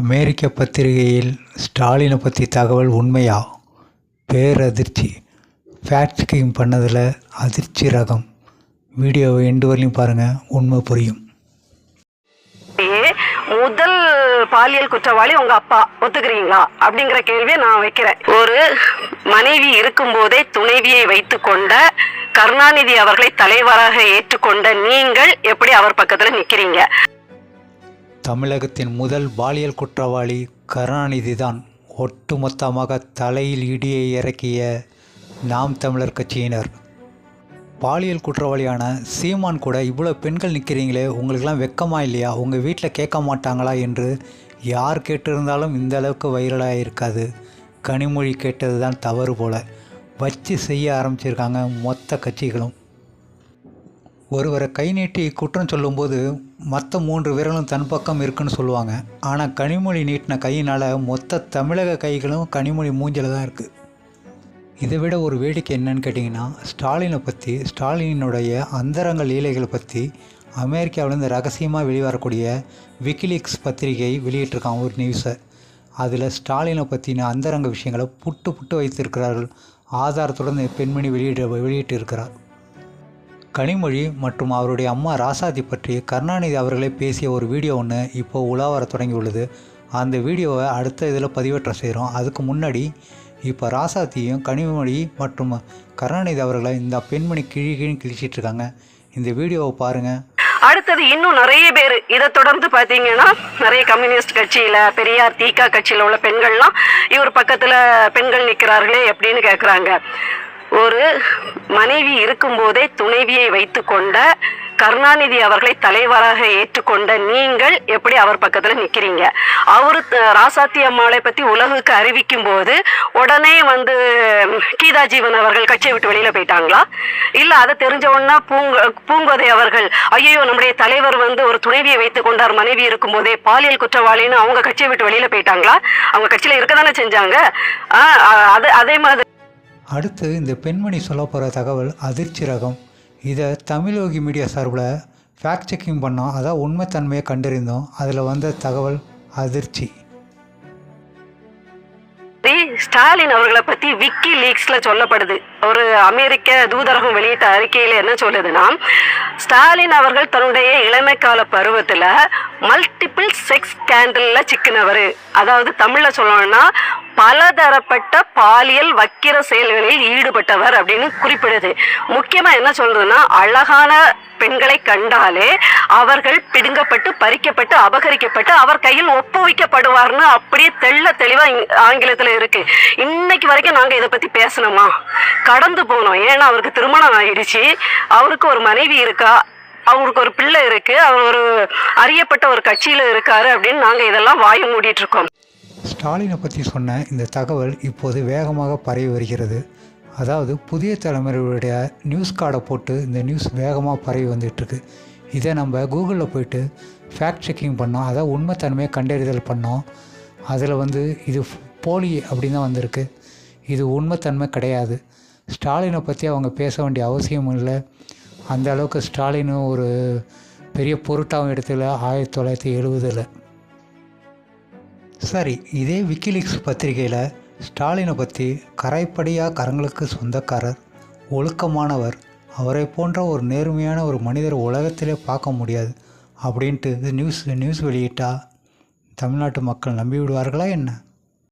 அமெரிக்க பத்திரிகையில் ஸ்டாலினை பற்றி தகவல் உண்மையா? பேரதிர்ச்சி. ஃபேக்ட் செக்கிங் பண்ணதில் அதிர்ச்சி ரகம். வீடியோவை எண்டு வரலையும் பாருங்கள் உண்மை புரியும். முதல் பாலியல் குற்றவாளி உங்க அப்பா. ஒத்துக்கிறீங்களா? அப்படிங்கிற கேள்வியை நான் வைக்கிறேன். ஒரு மனைவி இருக்கும் போதே துணைவியை வைத்து கொண்ட கருணாநிதி அவர்களை தலைவராக ஏற்றுக்கொண்ட நீங்கள் எப்படி அவர் பக்கத்துல நிக்கிறீங்க? தமிழகத்தின் முதல் பாலியல் குற்றவாளி கருணாநிதி தான் ஒட்டுமொத்தமாக தலையில் இடியை இறக்கிய நாம் தமிழர் கட்சியினர். பாலியல் குற்றவாளியான சீமான் கூட இவ்வளோ பெண்கள் நிற்கிறீங்களே உங்களுக்கெல்லாம் வெக்கமா இல்லையா? உங்கள் வீட்டில் கேட்க மாட்டாங்களா? என்று யார் கேட்டிருந்தாலும் இந்த அளவுக்கு வைரலாக இருக்காது. கனிமொழி கேட்டது தான் தவறு போல. வச்சு செய்ய ஆரம்பிச்சிருக்காங்க மொத்த கட்சிகளும். ஒருவரை கை நீட்டி குற்றம் சொல்லும்போது மற்ற மூன்று விரலும் தன் பக்கம் இருக்குன்னு சொல்லுவாங்க. ஆனால் கனிமொழி நீட்டின கையினால் மொத்த தமிழக கைகளும் கனிமொழி மூஞ்சில் தான் இருக்குது இதை விட ஒரு வேடிக்கை என்னன்னு கேட்டிங்கன்னா ஸ்டாலினை பற்றி ஸ்டாலினுடைய அந்தரங்க லீலைகளை பற்றி அமெரிக்காவிலேருந்து ரகசியமாக வெளிவரக்கூடிய விக்கிலீக்ஸ் பத்திரிகை வெளியிட்டிருக்காங்க ஒரு நியூஸை. அதில் ஸ்டாலினை பற்றின அந்தரங்க விஷயங்களை புட்டு புட்டு வைத்திருக்கிறார்கள். ஆதாரத்துடன் பெண்மணி வெளியிட வெளியிட்டு இருக்கிறார் கனிமொழி மற்றும் அவருடைய அம்மா ராசாதி பற்றி கருணாநிதி அவர்களே பேசிய ஒரு வீடியோ ஒன்று இப்போது உலா வர தொடங்கியுள்ளது. அந்த வீடியோவை அடுத்த இதில் பதிவேற்றம் செய்கிறோம் அதுக்கு முன்னாடி இப்போ ராசாத்தியும் கனிமொழி மற்றும் கருணாநிதி அவர்களை இந்த பெண்மணி கிழி கிழி கிழிச்சிட்டு இருக்காங்க. இந்த வீடியோவை பாருங்கள் அடுத்தது இன்னும் நிறைய பேர் இதை தொடர்ந்து பார்த்தீங்கன்னா நிறைய கம்யூனிஸ்ட் கட்சியில் பெரியார் தீகா கட்சியில் உள்ள பெண்கள்லாம் இவர் பக்கத்தில் பெண்கள் நிற்கிறார்களே எப்படின்னு கேட்குறாங்க ஒரு மனைவி இருக்கும்போதே துணைவியை வைத்துக்கொண்ட கருணாநிதி அவர்களை தலைவராக ஏற்றுக்கொண்ட நீங்கள் எப்படி அவர் பக்கத்துல நிக்கிறீங்க? அவரு ராசாத்தி அம்மாளை பத்தி உலகுக்கு அறிவிக்கும் போது உடனே வந்து கீதா ஜீவன் அவர்கள் கட்சியை விட்டு வெளியில போயிட்டாங்களா? இல்ல அதை தெரிஞ்ச உடனே பூங்க பூங்கோதை அவர்கள் ஐயோ நம்முடைய தலைவர் வந்து ஒரு துணைவியை வைத்துக் கொண்டார் மனைவி இருக்கும்போதே பாலியல் குற்றவாளின்னு அவங்க கட்சியை விட்டு வெளியில போயிட்டாங்களா? அவங்க கட்சியில இருக்க தானே செஞ்சாங்க அது அதே மாதிரி அடுத்து இந்த பெண்மணி சொல்ல போகிற தகவல் அதிர்ச்சி ரகம். இதை தமிழோகி மீடியா சார்பில் ஃபேக்ட் செக்கிங் பண்ணோம். அதான் உண்மைத்தன்மையை கண்டறிந்தோம். அதில் வந்த தகவல் அதிர்ச்சி. ஸ்டாலின் அவர்களை பத்தி விக்கி லீக்ஸ்ல சொல்லப்படுது. ஒரு அமெரிக்க தூதரகம் வெளியிட்ட அறிக்கையில என்ன சொல்லுதுன்னா ஸ்டாலின் அவர்கள் தன்னுடைய இளமை கால பருவத்துல மல்டிபிள் செக்ஸ் ஸ்கேண்டல்ல சிக்கினவர். அதாவது தமிழ்ல சொல்லணும்னா பலதரப்பட்ட பாலியல் வக்கிர செயல்களில் ஈடுபட்டவர் அப்படின்னு குறிப்பிடுது. முக்கியமா என்ன சொல்றதுன்னா அழகான பெண்களை கண்டாலே அவர்கள் பிடுங்கப்பட்டு பறிக்கப்பட்டு அபகரிக்கப்பட்டு அவர் கையில் ஒப்புவிக்கப்படுவார்னு அப்படியே தெள்ள தெளிவா இங்க- ஆங்கிலத்துல இருக்கு. இன்னைக்கு வரைக்கும் நாங்க இதை பத்தி பேசணுமா? கடந்து போனோம். ஏன்னா அவருக்கு திருமணம் ஆயிடுச்சு. அவருக்கு ஒரு மனைவி இருக்கா? அவருக்கு ஒரு பிள்ளை இருக்கு அவர் ஒரு அறியப்பட்ட ஒரு கட்சியில இருக்காரு அப்படின்னு நாங்க இதெல்லாம் வாய் மூடிட்டு இருக்கோம். ஸ்டாலினை பற்றி சொன்ன இந்த தகவல் இப்போது வேகமாக பரவி வருகிறது. அதாவது புதிய தலைமுறையுடைய நியூஸ் கார்டை போட்டு இந்த நியூஸ் வேகமாக பரவி வந்துட்டுருக்கு இதை நம்ம கூகுளில் போயிட்டு ஃபேக்ட் செக்கிங் பண்ணோம். அதாவது உண்மைத்தன்மையை கண்டறிதல் பண்ணோம். அதில் வந்து இது போலி அப்படின்னு தான் வந்திருக்கு. இது உண்மைத்தன்மை கிடையாது. ஸ்டாலினை பற்றி அவங்க பேச வேண்டிய அவசியம் இல்லை. அந்த அளவுக்கு ஸ்டாலினும் ஒரு பெரிய பொருட்டாகவும் எடுத்துல ஆயிரத்தி தொள்ளாயிரத்தி எழுபதில் சரி இதே விக்கிலீக்ஸ் பத்திரிகையில் ஸ்டாலினை பற்றி கரைப்படியாக கரங்களுக்கு சொந்தக்காரர் ஒழுக்கமானவர் அவரை போன்ற ஒரு நேர்மையான ஒரு மனிதர் உலகத்திலே பார்க்க முடியாது அப்படின்ட்டு இது நியூஸ் நியூஸ் வெளியிட்டால் தமிழ்நாட்டு மக்கள் நம்பி விடுவார்களா என்ன?